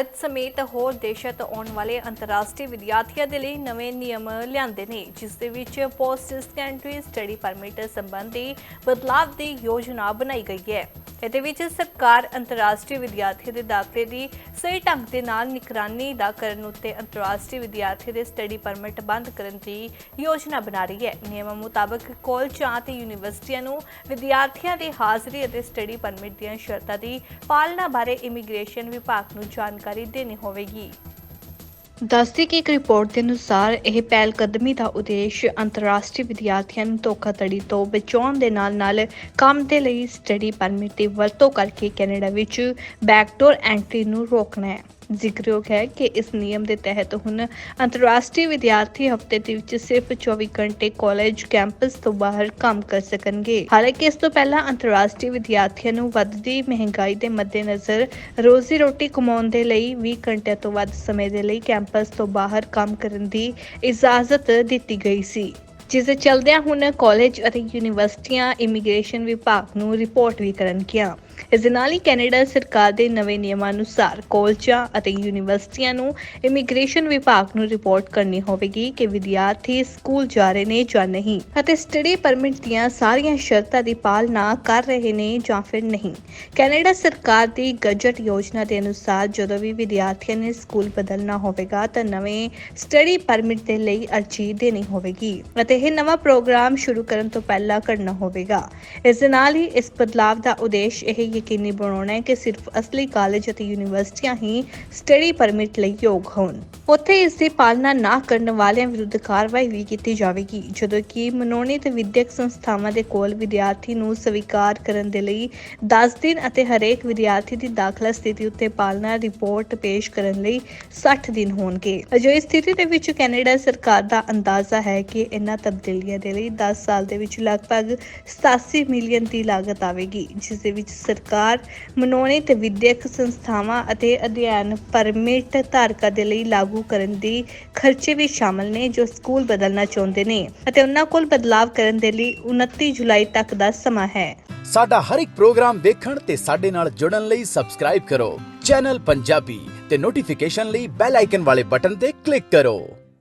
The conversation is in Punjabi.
ਭਾਰਤ ਸਮੇਤ ਹੋਰ ਦੇਸ਼ਾਂ ਤੋਂ ਆਉਣ ਵਾਲੇ ਅੰਤਰਰਾਸ਼ਟਰੀ ਵਿਦਿਆਰਥੀਆਂ ਦੇ ਲਈ ਨਵੇਂ ਨਿਯਮ ਲਿਆਂਦੇ ਨੇ, ਜਿਸ ਦੇ ਵਿੱਚ ਪੋਸਟ ਸੈਕੰਡਰੀ ਸਟੱਡੀ ਪਰਮਿਟ ਸੰਬੰਧੀ ਬਦਲਾਵ ਦੀ ਯੋਜਨਾ ਬਣਾਈ ਗਈ ਹੈ। ਇਹਦੇ ਵਿੱਚ ਸਰਕਾਰ ਅੰਤਰਰਾਸ਼ਟਰੀ ਵਿਦਿਆਰਥੀ ਦੇ ਦਾਖਲੇ ਦੀ ਸਹੀ ਢੰਗ ਦੇ ਨਾਲ ਨਿਗਰਾਨੀ ਦਾ ਕਰਨ ਉੱਤੇ ਅੰਤਰਰਾਸ਼ਟਰੀ ਵਿਦਿਆਰਥੀ ਦੇ ਸਟੱਡੀ ਪਰਮਿਟ ਬੰਦ ਕਰਨ ਦੀ ਯੋਜਨਾ ਬਣਾ ਰਹੀ ਹੈ। ਨਿਯਮਾਂ ਮੁਤਾਬਕ ਕਾਲਜਾਂ ਤੇ ਯੂਨੀਵਰਸਿਟੀਆਂ ਨੂੰ ਵਿਦਿਆਰਥੀਆਂ ਦੀ ਹਾਜ਼ਰੀ ਅਤੇ ਸਟੱਡੀ ਪਰਮਿਟ ਦੀਆਂ ਸ਼ਰਤਾਂ ਦੀ ਪਾਲਣਾ ਬਾਰੇ ਇਮੀਗ੍ਰੇਸ਼ਨ ਵਿਭਾਗ ਨੂੰ ਜਾਣਕਾਰੀ ਦੇਣੀ ਹੋਵੇਗੀ। ਦੱਸਦੀ ਕਿ ਇੱਕ ਰਿਪੋਰਟ ਦੇ ਅਨੁਸਾਰ ਇਹ ਪਹਿਲ ਕਦਮੀ ਦਾ ਉਦੇਸ਼ ਅੰਤਰਰਾਸ਼ਟਰੀ ਵਿਦਿਆਰਥੀਆਂ ਨੂੰ ਧੋਖਾਧੜੀ ਤੋਂ ਬਚਾਉਣ ਦੇ ਨਾਲ-ਨਾਲ ਕੰਮ ਦੇ ਲਈ ਸਟੱਡੀ ਪਰਮਿਟ ਦੀ ਵਰਤੋਂ ਕਰਕੇ ਕੈਨੇਡਾ ਵਿੱਚ ਬੈਕਡੋਰ ਐਂਟਰੀ ਨੂੰ ਰੋਕਣਾ ਹੈ। ਜ਼ਿਕਰਯੋਗ ਹੈ ਕਿ ਇਸ ਨਿਯਮ ਦੇ ਤਹਿਤ ਹੁਣ ਅੰਤਰਰਾਸ਼ਟਰੀ ਵਿਦਿਆਰਥੀ ਹਫ਼ਤੇ ਦੇ ਵਿੱਚ ਸਿਰਫ 24 ਘੰਟੇ ਕਾਲਜ, ਕੈਂਪਸ ਤੋਂ ਬਾਹਰ ਕੰਮ ਕਰ ਸਕਣਗੇ। ਹਾਲਾਂਕਿ ਇਸ ਤੋਂ ਪਹਿਲਾਂ ਅੰਤਰਰਾਸ਼ਟਰੀ ਵਿਦਿਆਰਥੀਆਂ ਨੂੰ ਵੱਧਦੀ ਮਹਿੰਗਾਈ ਦੇ ਮੱਦੇਨਜ਼ਰ ਰੋਜ਼ੀ ਰੋਟੀ ਕਮਾਉਣ ਦੇ ਲਈ 20 ਘੰਟਿਆਂ ਤੋਂ ਵੱਧ ਸਮੇਂ ਦੇ ਲਈ ਕੈਂਪਸ ਤੋਂ ਬਾਹਰ ਕੰਮ ਕਰਨ ਦੀ ਇਜਾਜ਼ਤ ਦਿੱਤੀ ਗਈ ਸੀ। ਜਿਸ ਦੇ ਚਲਦਿਆਂ ਹੁਣ ਕਾਲਜ ਅਤੇ ਯੂਨੀਵਰਸਿਟੀਆਂ ਇਮੀਗ੍ਰੇਸ਼ਨ ਵਿਭਾਗ ਨੂੰ ਰਿਪੋਰਟ ਵੀ ਕਰਨਗੀਆਂ। ਇਸ ਦੇ ਨਾਲ ਹੀ ਕੈਨੇਡਾ ਸਰਕਾਰ ਦੇ ਨਵੇਂ ਨਿਯਮਾਂ ਅਨੁਸਾਰ ਕਾਲਜਾਂ ਅਤੇ ਯੂਨੀਵਰਸਿਟੀਆਂ ਨੂੰ ਇਮੀਗ੍ਰੇਸ਼ਨ ਵਿਭਾਗ ਨੂੰ ਰਿਪੋਰਟ ਕਰਨੀ ਹੋਵੇਗੀ ਕਿ ਵਿਦਿਆਰਥੀ ਸਕੂਲ ਜਾ ਰਹੇ ਨੇ ਜਾਂ ਨਹੀਂ ਅਤੇ ਸਟੱਡੀ ਪਰਮਿਟ ਦੀਆਂ ਸਾਰੀਆਂ ਸ਼ਰਤਾਂ ਦੀ ਪਾਲਣਾ ਕਰ ਰਹੇ ਨੇ ਜਾਂ ਫਿਰ ਨਹੀਂ। ਕੈਨੇਡਾ ਸਰਕਾਰ ਦੀ ਗਜਟ ਯੋਜਨਾ ਦੇ ਅਨੁਸਾਰ ਜਦੋਂ ਵੀ ਵਿਦਿਆਰਥੀਆਂ ਨੇ ਸਕੂਲ ਬਦਲਣਾ ਹੋਵੇਗਾ ਤਾਂ ਨਵੇਂ ਸਟੱਡੀ ਪਰਮਿਟ ਦੇ ਲਈ ਅਰਜ਼ੀ ਦੇਣੀ ਹੋਵੇਗੀ ਅਤੇ ਇਹ ਨਵਾਂ ਪ੍ਰੋਗਰਾਮ ਸ਼ੁਰੂ ਕਰਨ ਤੋਂ ਪਹਿਲਾਂ ਕਰਨਾ ਹੋਵੇਗਾ। ਇਸ ਦੇ ਨਾਲ ਹੀ ਇਸ ਬਦਲਾਵ ਦਾ ਉਦੇਸ਼ ਇਹ ਯਕੀਨੀ ਬਣਾਉਣਾ ਹੈ ਕਿ ਸਿਰਫ ਅਸਲੀ ਕਾਲਜ ਅਤੇ ਯੂਨੀਵਰਸਿਟੀਆਂ ਹੀ ਸਟੱਡੀ ਪਰਮਿਟ ਲਈ ਯੋਗ ਹੋਣ। ਉੱਥੇ ਇਸ ਦੀ ਪਾਲਣਾ ਨਾ ਕਰਨ ਵਾਲਿਆਂ ਵਿਰੁੱਧ ਕਾਰਵਾਈ ਵੀ ਕੀਤੀ ਜਾਵੇਗੀ, ਜਦੋਂ ਕਿ ਮਨੋਨੀਤ ਵਿਦਿਅਕ ਸੰਸਥਾਵਾਂ ਦੇ ਕੋਲ ਵਿਦਿਆਰਥੀ ਨੂੰ ਸਵੀਕਾਰ ਕਰਨ ਦੇ ਲਈ 10 ਦਿਨ ਅਤੇ ਹਰੇਕ ਵਿਦਿਆਰਥੀ ਦੀ ਦਾਖਲਾ ਸਥਿਤੀ ਉੱਤੇ ਪਾਲਣਾ ਰਿਪੋਰਟ ਪੇਸ਼ ਕਰਨ ਲਈ 60 ਦਿਨ ਹੋਣਗੇ। ਅਜਿਹੀ ਸਥਿਤੀ ਦੇ ਵਿੱਚ ਕੈਨੇਡਾ ਸਰਕਾਰ ਦਾ ਅੰਦਾਜ਼ਾ ਹੈ ਕਿ ਇਹਨਾਂ ਤਬਦੀਲੀਆਂ ਦੇ ਲਈ 10 ਸਾਲ ਦੇ ਵਿੱਚ ਲਗਭਗ 87 ਮਿਲੀਅਨ ਦੀ ਲਾਗਤ ਆਵੇਗੀ, ਜਿਸ ਦੇ ਵਿੱਚ ਸਰਕਾਰ ਮਨੋਨੀਤ ਵਿਦਿਅਕ ਸੰਸਥਾਵਾਂ ਅਤੇ ਅਧਿਐਨ ਪਰਮਿਟ ਧਾਰਕਾਂ ਦੇ ਲਈ ਲਾਗੂ ਕਰਨ ਦੀ ਖਰਚੇ ਵੀ ਸ਼ਾਮਲ ਨੇ ਜੋ ਸਕੂਲ ਬਦਲਣਾ ਚਾਹੁੰਦੇ ਨੇ ਅਤੇ ਉਹਨਾਂ ਕੋਲ ਬਦਲਾਵ ਕਰਨ ਦੇ ਲਈ 29 ਜੁਲਾਈ ਤੱਕ ਦਾ ਸਮਾਂ ਹੈ। ਸਾਡਾ ਹਰ ਇੱਕ ਪ੍ਰੋਗਰਾਮ ਦੇਖਣ ਤੇ ਸਾਡੇ ਨਾਲ ਜੁੜਨ ਲਈ ਸਬਸਕ੍ਰਾਈਬ ਕਰੋ। ਚੈਨਲ ਪੰਜਾਬੀ ਤੇ ਨੋਟੀਫਿਕੇਸ਼ਨ ਲਈ ਬੈਲ ਆਈਕਨ ਵਾਲੇ ਬਟਨ ਤੇ ਕਲਿੱਕ ਕਰੋ।